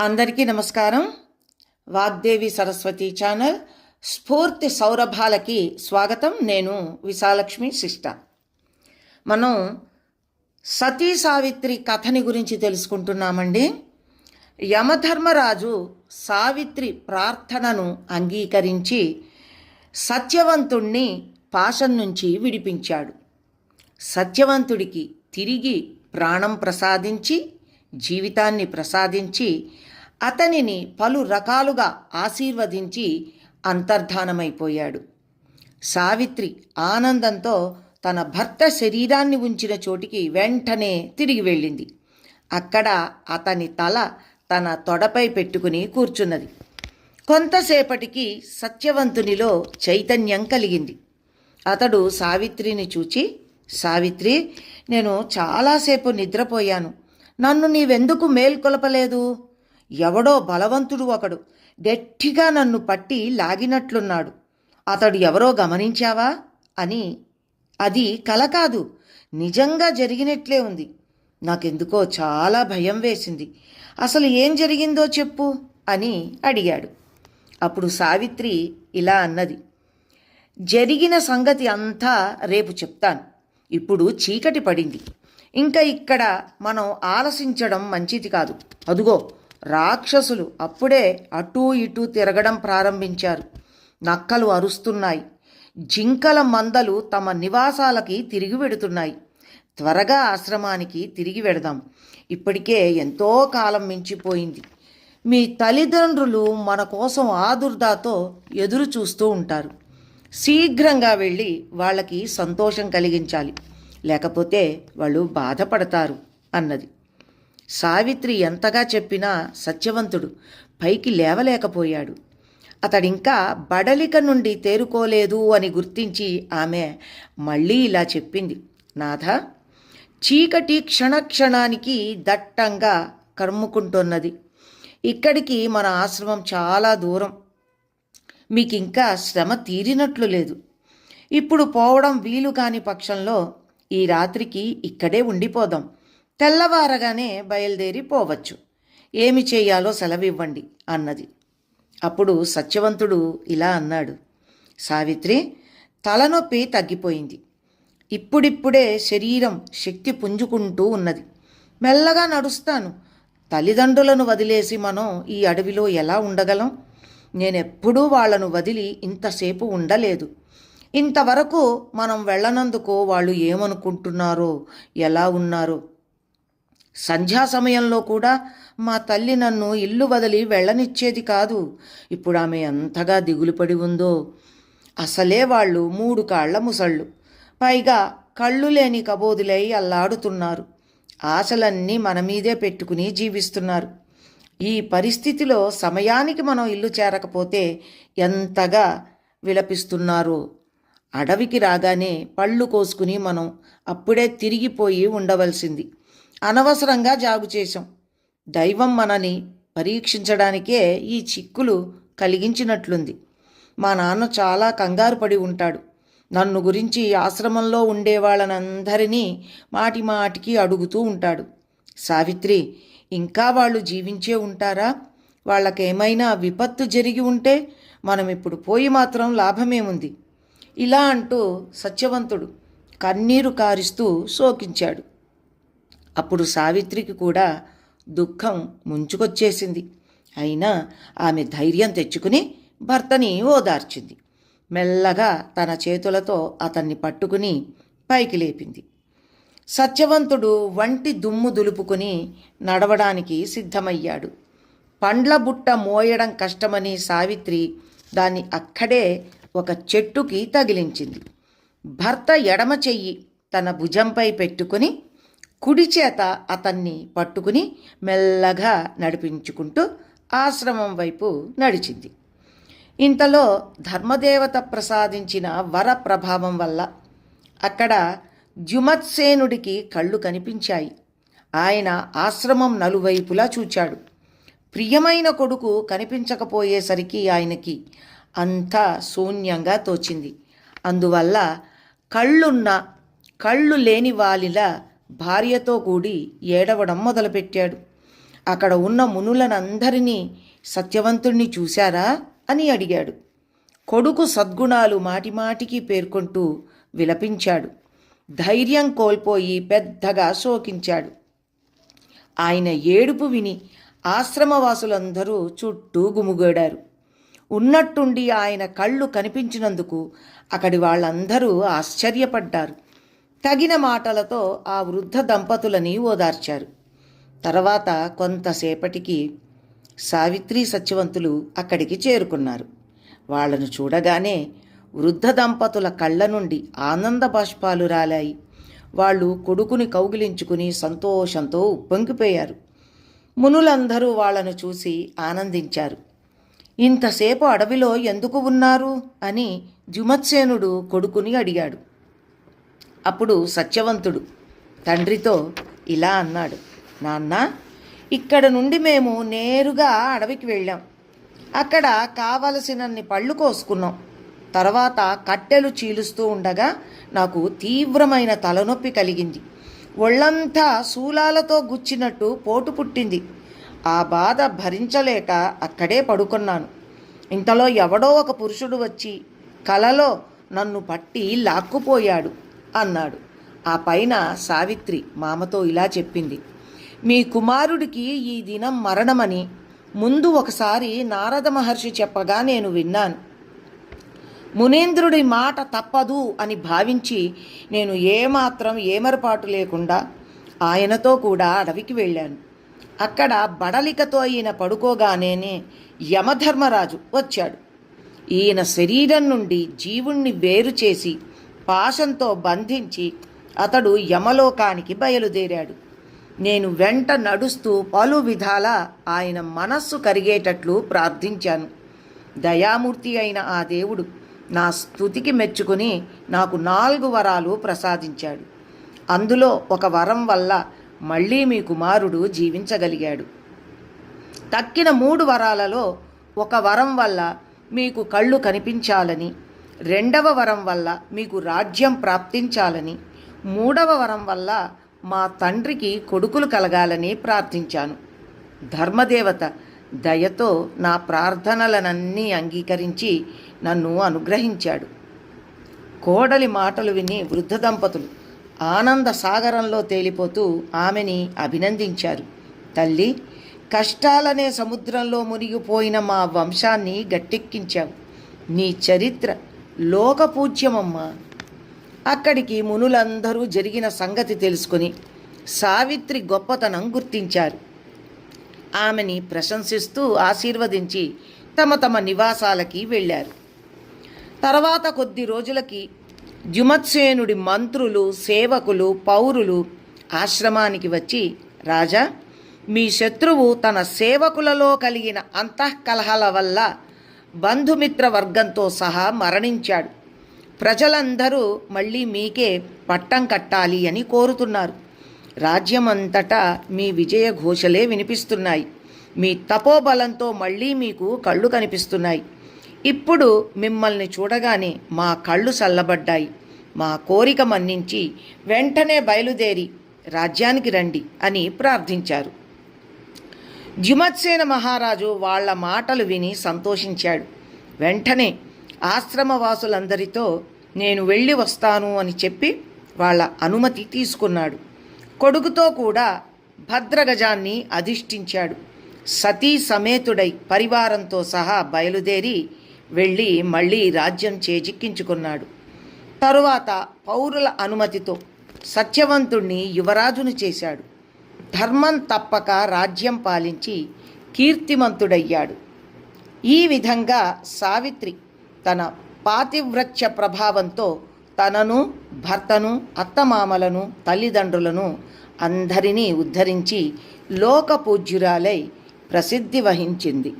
అందరికీ నమస్కారం. వాగ్దేవి సరస్వతి ఛానల్ స్ఫూర్తి సౌరభాలకి స్వాగతం. నేను విశాలక్ష్మి శిష్ట. మనం సతీ సావిత్రి కథని గురించి తెలుసుకుంటున్నామండి. యమధర్మరాజు సావిత్రి ప్రార్థనను అంగీకరించి సత్యవంతుణ్ణి పాశం నుంచి విడిపించాడు. సత్యవంతుడికి తిరిగి ప్రాణం ప్రసాదించి జీవితాన్ని ప్రసాదించి అతనిని పలు రకాలుగా ఆశీర్వదించి అంతర్ధానమైపోయాడు. సావిత్రి ఆనందంతో తన భర్త శరీరాన్ని ఉంచిన చోటికి వెంటనే తిరిగి వెళ్ళింది. అక్కడ అతని తల తన తొడపై పెట్టుకుని కూర్చున్నది. కొంతసేపటికి సత్యవంతునిలో చైతన్యం కలిగింది. అతడు సావిత్రిని చూచి సావిత్రి నేను చాలాసేపు నిద్రపోయాను. నన్ను నీవెందుకు మేల్కొలపలేదు? ఎవడో బలవంతుడు ఒకడు. గట్టిగా నన్ను పట్టి లాగినట్లున్నాడు. అతడు ఎవరో గమనించావా? అని. అది కల కాదు. నిజంగా జరిగినట్లే ఉంది. నాకెందుకో చాలా భయం వేసింది. అసలు ఏం జరిగిందో చెప్పు అని అడిగాడు. అప్పుడు సావిత్రి ఇలా అన్నది. జరిగిన సంగతి అంతా రేపు చెప్తాను. ఇప్పుడు చీకటి పడింది. ఇంకా ఇక్కడ మనం ఆలసించడం మంచిది కాదు. అదుగో. రాక్షసులు అప్పుడే అటూ ఇటూ తిరగడం ప్రారంభించారు. నక్కలు అరుస్తున్నాయి. జింకల మందలు తమ నివాసాలకి తిరిగి వెడుతున్నాయి. త్వరగా ఆశ్రమానికి తిరిగి వెడదాం. ఇప్పటికే ఎంతో కాలం మించిపోయింది. మీ తల్లిదండ్రులు మన కోసం ఆదుర్దాతో ఎదురు చూస్తూ ఉంటారు. శీఘ్రంగా వెళ్ళి వాళ్ళకి సంతోషం కలిగించాలి. లేకపోతే వాళ్ళు బాధపడతారు అన్నది. సావిత్రి ఎంతగా చెప్పినా సత్యవంతుడు పైకి లేవలేకపోయాడు. అతడింకా బడలిక నుండి తేరుకోలేదు అని గుర్తించి ఆమె మళ్ళీ ఇలా చెప్పింది నాథ చీకటి క్షణక్షణానికి దట్టంగా కమ్ముకుంటున్నది ఇక్కడికి మన ఆశ్రమం చాలా దూరం. మీకు ఇంకా శ్రమ తీరినట్లు లేదు. ఇప్పుడు పోవడం వీలు కాని పక్షంలో ఈ రాత్రికి ఇక్కడే ఉండిపోదాం. తెల్లవారగానే బయలుదేరి పోవచ్చు. ఏమి చేయాలో సెలవివ్వండి అన్నది. అప్పుడు సత్యవంతుడు ఇలా అన్నాడు. సావిత్రి తలనొప్పి తగ్గిపోయింది. ఇప్పుడిప్పుడే శరీరం శక్తి పుంజుకుంటూ ఉన్నది. మెల్లగా నడుస్తాను. తల్లిదండ్రులను వదిలేసి మనం ఈ అడవిలో ఎలా ఉండగలం? నేనెప్పుడూ వాళ్ళను వదిలి ఇంతసేపు ఉండలేదు. ఇంతవరకు మనం వెళ్ళనందుకు వాళ్ళు ఏమనుకుంటున్నారో ఎలా ఉన్నారో సంధ్యా సమయంలో కూడా మా తల్లి నన్ను ఇల్లు వదిలి వెళ్ళనిచ్చేది కాదు. ఇప్పుడు ఆమె ఎంతగా దిగులుపడి ఉందో. అసలే వాళ్ళు మూడు కాళ్ళ ముసళ్ళు. పైగా కళ్ళు లేని కబోదులై అల్లాడుతున్నారు. ఆశలన్నీ మన మీదే పెట్టుకుని జీవిస్తున్నారు. ఈ పరిస్థితిలో సమయానికి మనం ఇల్లు చేరకపోతే ఎంతగా విలపిస్తున్నారో. అడవికి రాగానే పళ్ళు కోసుకుని మనం అప్పుడే తిరిగిపోయి ఉండవలసింది. అనవసరంగా జాగు చేశాం. దైవం మనని పరీక్షించడానికే ఈ చిక్కులు కలిగించినట్లుంది. మా నాన్న చాలా కంగారు పడి ఉంటాడు. నన్ను గురించి ఆశ్రమంలో ఉండేవాళ్ళనందరినీ మాటి మాటికి అడుగుతూ ఉంటాడు. సావిత్రి ఇంకా వాళ్ళు జీవించే ఉంటారా? వాళ్ళకేమైనా విపత్తు జరిగి ఉంటే మనం ఇప్పుడు పోయి మాత్రం లాభమేముంది? ఇలా అంటూ సత్యవంతుడు కన్నీరు కారిస్తూ శోకించాడు. అప్పుడు సావిత్రికి కూడా దుఃఖం ముంచుకొచ్చేసింది. అయినా ఆమె ధైర్యం తెచ్చుకుని భర్తని ఓదార్చింది. మెల్లగా తన చేతులతో అతన్ని పట్టుకుని పైకి లేపింది. సత్యవంతుడు వంటి దుమ్ము దులుపుకుని నడవడానికి సిద్ధమయ్యాడు. పండ్ల బుట్ట మోయడం కష్టమని సావిత్రి దాన్ని అక్కడే ఒక చెట్టుకి తగిలించింది. భర్త ఎడమ చెయ్యి తన భుజంపై పెట్టుకుని కుడి చేత అతన్ని పట్టుకుని మెల్లగా నడిపించుకుంటూ ఆశ్రమం వైపు నడిచింది. ఇంతలో ధర్మదేవత ప్రసాదించిన వర ప్రభావం వల్ల అక్కడ ద్యుమత్సేనుడికి కళ్ళు కనిపించాయి. ఆయన ఆశ్రమం నలువైపులా చూచాడు. ప్రియమైన కొడుకు కనిపించకపోయేసరికి ఆయనకి అంతా శూన్యంగా తోచింది. అందువల్ల కళ్ళున్న కళ్ళు లేని వాలిలా భార్యతో కూడి ఏడవడం మొదలుపెట్టాడు. అక్కడ ఉన్న మునులనందరినీ సత్యవంతుణ్ణి చూశారా అని అడిగాడు. కొడుకు సద్గుణాలు మాటిమాటికి పేర్కొంటూ విలపించాడు. ధైర్యం కోల్పోయి పెద్దగా శోకించాడు. ఆయన ఏడుపు విని ఆశ్రమవాసులందరూ చుట్టూ గుమిగూడారు. ఉన్నట్టుండి ఆయన కళ్ళు కనిపించినందుకు అక్కడి వాళ్ళందరూ ఆశ్చర్యపడ్డారు. తగిన మాటలతో ఆ వృద్ధ దంపతులని ఓదార్చారు. తర్వాత కొంతసేపటికి సావిత్రి సత్యవంతులు అక్కడికి చేరుకున్నారు. వాళ్ళను చూడగానే వృద్ధ దంపతుల కళ్ళ నుండి ఆనంద బాష్పాలు రాలాయి. వాళ్ళు కొడుకుని కౌగిలించుకుని సంతోషంతో ఉప్పొంగిపోయారు. మునులందరూ వాళ్ళను చూసి ఆనందించారు. ఇంతసేపు అడవిలో ఎందుకు ఉన్నారు? అని జుమత్సేనుడు కొడుకుని అడిగాడు. అప్పుడు సత్యవంతుడు తండ్రితో ఇలా అన్నాడు నాన్న ఇక్కడ నుండి మేము నేరుగా అడవికి వెళ్ళాం. అక్కడ కావలసినన్ని పళ్ళు కోసుకున్నాం. తర్వాత కట్టెలు చీలుస్తూ ఉండగా నాకు తీవ్రమైన తలనొప్పి కలిగింది. ఒళ్ళంతా శూలాలతో గుచ్చినట్టు పోటు పుట్టింది. ఆ బాధ భరించలేక అక్కడే పడుకున్నాను. ఇంతలో ఎవడో ఒక పురుషుడు వచ్చి కలలో నన్ను పట్టి లాక్కుపోయాడు. అన్నాడు. ఆ పైన సావిత్రి మామతో ఇలా చెప్పింది. మీ కుమారుడికి ఈ దినం మరణమని ముందు ఒకసారి నారద మహర్షి చెప్పగా నేను విన్నాను. మునేంద్రుడి మాట తప్పదు అని భావించి నేను ఏమాత్రం ఏమరపాటు లేకుండా ఆయనతో కూడా అడవికి వెళ్ళాను. అక్కడ బడలికతో ఈయన పడుకోగానే యమధర్మరాజు వచ్చాడు. ఈయన శరీరం నుండి జీవుణ్ణి వేరు చేసి పాశంతో బంధించి అతడు యమలోకానికి బయలుదేరాడు. నేను వెంట నడుస్తూ పలు విధాల ఆయన మనస్సు కరిగేటట్లు ప్రార్థించాను. దయామూర్తి అయిన ఆ దేవుడు నా స్థుతికి మెచ్చుకుని నాకు నాలుగు వరాలు ప్రసాదించాడు. అందులో ఒక వరం వల్ల మళ్ళీ మీ కుమారుడు జీవించగలిగాడు. తక్కిన మూడు వరాలలో ఒక వరం వల్ల మీకు కళ్ళు కనిపించాలని రెండవ వరం వల్ల మీకు రాజ్యం ప్రాప్తించాలని మూడవ వరం వల్ల మా తండ్రికి కొడుకులు కలగాలని ప్రార్థించాను. ధర్మదేవత దయతో నా ప్రార్థనలనన్నీ అంగీకరించి నన్ను అనుగ్రహించాడు. కోడలి మాటలు విని వృద్ధ దంపతులు ఆనంద సాగరంలో తేలిపోతూ ఆమెని అభినందించారు. తల్లి కష్టాలనే సముద్రంలో మునిగిపోయిన మా వంశాన్ని గట్టెక్కించావు. నీ చరిత్ర లోకపూజ్యమమ్మ. అక్కడికి మునులందరూ జరిగిన సంగతి తెలుసుకుని సావిత్రి గొప్పతనం గుర్తించారు. ఆమెని ప్రశంసిస్తూ ఆశీర్వదించి తమ తమ నివాసాలకి వెళ్ళారు. తర్వాత కొద్ది రోజులకి జుమత్సేనుడి మంత్రులు సేవకులు పౌరులు ఆశ్రమానికి వచ్చి రాజా మీ శత్రువు తన సేవకులలో కలిగిన అంతఃకలహాల వల్ల బంధుమిత్ర వర్గంతో సహా మరణించాడు. ప్రజలందరూ మళ్ళీ మీకే పట్టం కట్టాలి అని కోరుతున్నారు. రాజ్యమంతటా మీ విజయ ఘోషలే వినిపిస్తున్నాయి. మీ తపోబలంతో మళ్ళీ మీకు కళ్ళు కనిపిస్తున్నాయి. ఇప్పుడు మిమ్మల్ని చూడగానే మా కళ్ళు చల్లబడ్డాయి. మా కోరిక మన్నించి వెంటనే బయలుదేరి రాజ్యానికి రండి అని ప్రార్థించారు. జుమత్సేన మహారాజు వాళ్ళ మాటలు విని సంతోషించాడు. వెంటనే ఆశ్రమవాసులందరితో నేను వెళ్ళి వస్తాను అని చెప్పి వాళ్ళ అనుమతి తీసుకున్నాడు. కొడుకుతో కూడా భద్రగజాన్ని అధిష్ఠించాడు. సతీ సమేతుడై పరివారంతో సహా బయలుదేరి వెళ్ళి మళ్ళీ రాజ్యం చేజిక్కించుకున్నాడు. తరువాత పౌరుల అనుమతితో సత్యవంతుణ్ణి యువరాజును చేశాడు. ధర్మం తప్పక రాజ్యం పాలించి కీర్తిమంతుడయ్యాడు. ఈ విధంగా సావిత్రి తన పాతివ్రత్య ప్రభావంతో తనను భర్తను అత్తమామలను తల్లిదండ్రులను అందరినీ ఉద్ధరించి లోకపూజ్యురాలై ప్రసిద్ధి వహించింది.